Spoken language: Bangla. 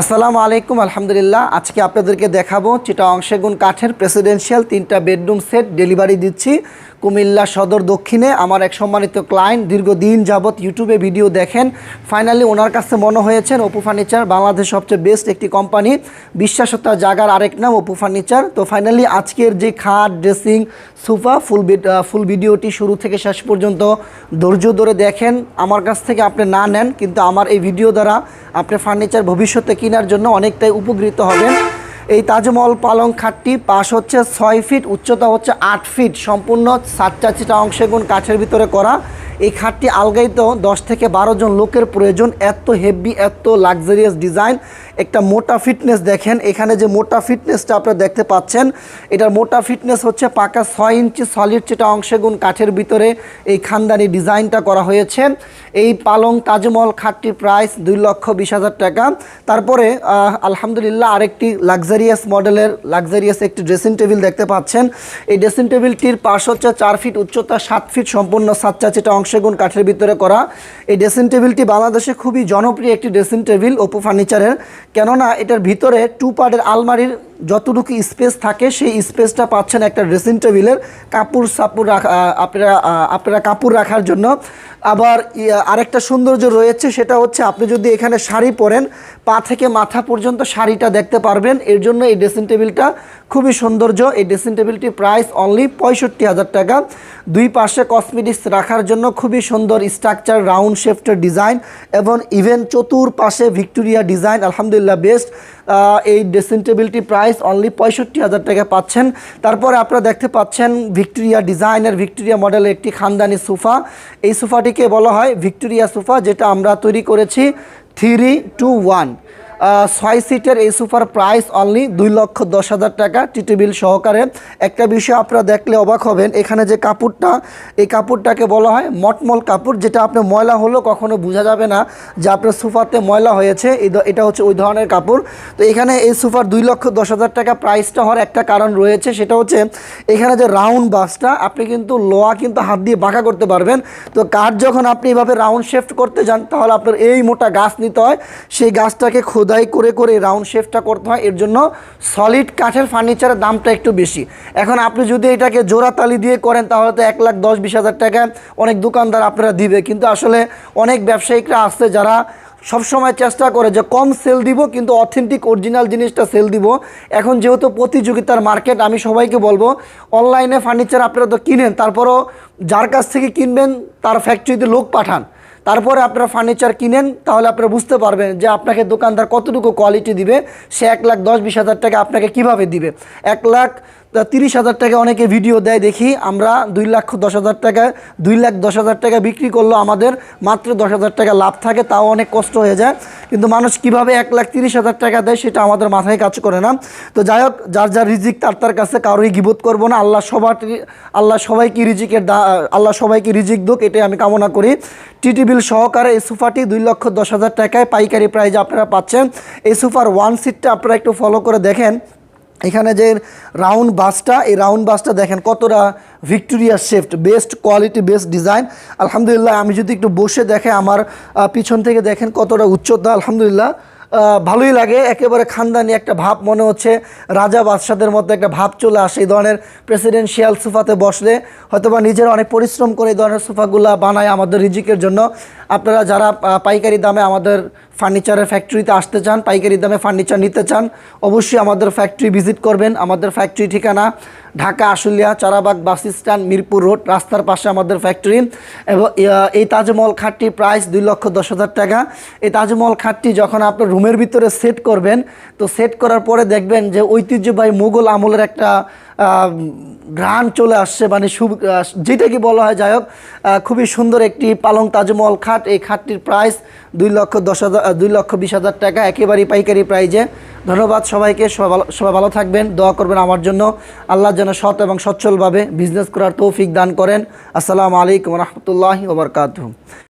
আসসালামু আলাইকুম, আলহামদুলিল্লাহ। আজকে আপনাদেরকে দেখাবো চিটা অংশেগুন কাঠের প্রেসিডেন্সিয়াল তিনটা বেডরুম সেট ডেলিভারি দিচ্ছি। কুমিল্লা সদর দক্ষিণে আমার এক সম্মানিত ক্লায়েন্ট দীর্ঘদিন যাবৎ ইউটিউবে ভিডিও দেখেন। ফাইনালি ওনার কাছে মনে হয়েছেন, অপু ফার্নিচার বাংলাদেশ সবচেয়ে বেস্ট একটি কোম্পানি বিশ্বাসতার জাগার আরেক নাম অপু ফার্নিচার তো ফাইনালি আজকের যে খাট ড্রেসিং সোফা ফুল ফুল ভিডিওটি শুরু থেকে শেষ পর্যন্ত ধৈর্য ধরে দেখেন। আমার কাছ থেকে আপনি না নেন, কিন্তু আমার এই ভিডিও দ্বারা আপনি ফার্নিচার ভবিষ্যতে কেনার জন্য অনেকটাই উপকৃত হবেন। এই তাজমহল পালং খাটটি পাশ হচ্ছে ছয় ফিট, উচ্চতা হচ্ছে আট ফিট, সম্পূর্ণ সাতটা চিটা অংশে গুণ কাঠের ভিতরে করা। এই খাটটি আলগাইত দশ থেকে বারো জন লোকের প্রয়োজন। এত হেভি এত লাক্সারিয়াস ডিজাইন একটা মোটা ফিটনেস দেখেন। এখানে যে মোটা ফিটনেসটা আপনারা দেখতে পাচ্ছেন, এটার মোটা ফিটনেস হচ্ছে পাকা ছয় ইঞ্চি সলিড চিটা অংশে গুণ কাঠের ভিতরে এই খানদানি ডিজাইনটা করা হয়েছে। এই পালং তাজমহল খাটটির প্রাইস দুই লক্ষ বিশ হাজার টাকা। তারপরে আলহামদুলিল্লাহ আরেকটি লাক্সারিয়াস মডেলের লাক্সারিয়াস একটি ড্রেসিং টেবিল দেখতে পাচ্ছেন। এই ড্রেসিং টেবিলটির পাশ হচ্ছে চার ফিট উচ্চতা সাত ফিট সম্পূর্ণ সাতচা চিটা অংশে গুণ কাঠের ভিতরে করা। এই ড্রেসিং টেবিলটি বাংলাদেশে খুবই জনপ্রিয় একটি ড্রেসিং টেবিল ওপো ফার্নিচারের কেননা এটার ভিতরে টু পার্টের আলমারির যতটুকু স্পেস থাকে, সেই স্পেসটা পাচ্ছেন একটা ড্রেসিং টেবিলের কাপড় সাপুর রাখা আপনারা আপনারা কাপড় রাখার জন্য। আবার আরেকটা সৌন্দর্য রয়েছে, সেটা হচ্ছে আপনি যদি এখানে শাড়ি পরেন, পা থেকে মাথা পর্যন্ত শাড়িটা দেখতে পারবেন। এর জন্য এই ড্রেসিং টেবিলটা খুবই সৌন্দর্য। এই ড্রেসিং টেবিলটির প্রাইস অনলি পঁয়ষট্টি হাজার টাকা। দুই পাশে কসমেটিক্স রাখার জন্য খুবই সুন্দর স্ট্রাকচার রাউন্ড শেফটের ডিজাইন এবং ইভেন চতুর পাশে ভিক্টোরিয়া ডিজাইন আলহামদুলিল্লাহ বেস্ট এই ড্রেসিং টেবিলটি প্রাইস অনলি পঁয়ষট্টি হাজার টাকা পাচ্ছেন। তারপরে আপনারা দেখতে পাচ্ছেন ভিক্টোরিয়া ডিজাইনের ভিক্টোরিয়া মডেলের একটি খানদানি সোফা। এই সোফাটিকে বলা হয় ভিক্টোরিয়া সোফা, যেটা আমরা তৈরি করেছি থ্রি টু ওয়ান। ছয় সিটের এই সোফার প্রাইস অনলি দুই লক্ষ দশ হাজার টাকা। টিটি বিল সহকারে। একটা বিষয় আপনারা দেখলে অবাক হবেন, এখানে যে কাপড়টা, এই কাপড়টাকে বলা হয় মটমল কাপড়, যেটা আপনার ময়লা হলেও কখনো বোঝা যাবে না যে আপনার সোফাতে ময়লা হয়েছে। এটা হচ্ছে ওই ধরনের কাপড়। তো এখানে এই সোফার দুই লক্ষ দশ হাজার টাকা প্রাইসটা হওয়ার একটা কারণ রয়েছে, সেটা হচ্ছে এখানে যে রাউন্ড বাসটা, আপনি কিন্তু লোয়া কিন্তু হাত দিয়ে বাঁকা করতে পারবেন। তো কাঠ যখন আপনি এভাবে রাউন্ড শেফট করতে যান, তাহলে আপনার এই মোটা গাছ নিতে হয়। সেই গাছটাকে খোদাই করে করে রাউন্ড শেফটটা করতে হয়, এর জন্য সলিড কাঠের ফার্নিচারের দামটা একটু বেশি। এখন আপনি যদি এটাকে জোড়া তালি দিয়ে করেন, তাহলে তো এক লাখ দশ বিশ হাজার টাকা অনেক দোকানদার আপনারা দিবে। কিন্তু আসলে অনেক ব্যবসায়িকরা আছে যারা সবসময় চেষ্টা করে যে কম সেল দিব, কিন্তু অথেন্টিক অরিজিনাল জিনিসটা সেল দিব। এখন যেহেতু প্রতিযোগিতার মার্কেট আমি সবাইকে বলব অনলাইনে ফার্নিচার আপনারা তো কিনেন, তারপরও যার কাছ থেকে কিনবেন, তার ফ্যাক্টরিতে লোক পাঠান। তারপরে আপনারা ফার্নিচার কিনেন, তাহলে আপনারা বুঝতে পারবেন যে আপনাকে দোকানদার কতটুকু কোয়ালিটি দিবে, সে এক লাখ দশ বিশ হাজার টাকা আপনাকে কীভাবে দিবে। এক লাখ তিরিশ হাজার টাকা অনেকে ভিডিও দেয়, দেখি আমরা দুই লাখ দশ হাজার টাকা দুই লাখ দশ হাজার টাকা বিক্রি করল আমাদের মাত্র দশ হাজার টাকা লাভ থাকে, তাও অনেক কষ্ট হয়ে যায়। কিন্তু মানুষ কীভাবে এক লাখ তিরিশ হাজার টাকা দেয় সেটা আমাদের মাথায় কাজ করে না। তো যাই হোক, যার যার রিজিক তার তার কাছে কারোই গিবোধ করব না। আল্লাহ সবার আল্লাহ সবাইকে রিজিকের দা, আল্লাহ সবাইকে রিজিক দুক, এটাই আমি কামনা করি। টিটি বিল সহকারে এই সোফাটি দুই লক্ষ দশ হাজার টাকায় পাইকারি প্রাইজ আপনারা পাচ্ছেন। এই সোফার ওয়ান সিটটা আপনারা একটু ফলো করে দেখেন। এখানে যে রাউন্ড বাসটা এই রাউন্ড বাসটা দেখেন কতটা Victoria shaft best quality best design আলহামদুলিল্লাহ, আমি যদি একটু বসে দেখে আমার পিছন থেকে দেখেন কতটা উচ্চতা, আলহামদুলিল্লাহ। ভালোই লাগে, একেবারে খানদানি একটা ভাব, মনে হচ্ছে রাজা বাদশাদের মতো একটা ভাব চলে আসে এই ধরনের প্রেসিডেন্সিয়াল সোফাতে বসলে। হয়তোবা নিজেরা অনেক পরিশ্রম করে এই ধরনের সোফাগুলো বানায় আমাদের রিজিকের জন্য। আপনারা যারা পাইকারি দামে আমাদের ফার্নিচারের ফ্যাক্টরিতে আসতে চান, পাইকারি দামে ফার্নিচার নিতে চান, অবশ্যই আমাদের ফ্যাক্টরি ভিজিট করবেন। আমাদের ফ্যাক্টরি ঠিকানা Dhaka Ashulia Charabag bus stand, Mirpur road, রাস্তার পাশে আমাদের ফ্যাক্টরি এবং এই তাজমহল খাটটি প্রাইস দুই লক্ষ দশ হাজার টাকা। এই তাজমহল খাটটি যখন আপনার রুমের ভিতরে সেট করবেন, তো সেট করার পরে দেখবেন যে ঐতিহ্যবাহী মুঘল আমলের একটা ঘ্রাণ চলে আসছে মানে সু আহ, যেটা কি বলা হয় যাই হোক খুবই সুন্দর একটি পালং তাজমহল খাট। এই খাটটির প্রাইস দুই লক্ষ দশ হাজার দুই লক্ষ বিশ হাজার টাকা একেবারেই পাইকারি প্রাইজে ধন্যবাদ সবাইকে সবাই ভালো থাকবেন দোয়া করবেন আমার জন্য। আল্লাহ যেন সৎ এবং সচ্ছলভাবে বিজনেস করার তৌফিক দান করেন। আসসালামু আলাইকুম রহমতুল্লাহি ওবরকাত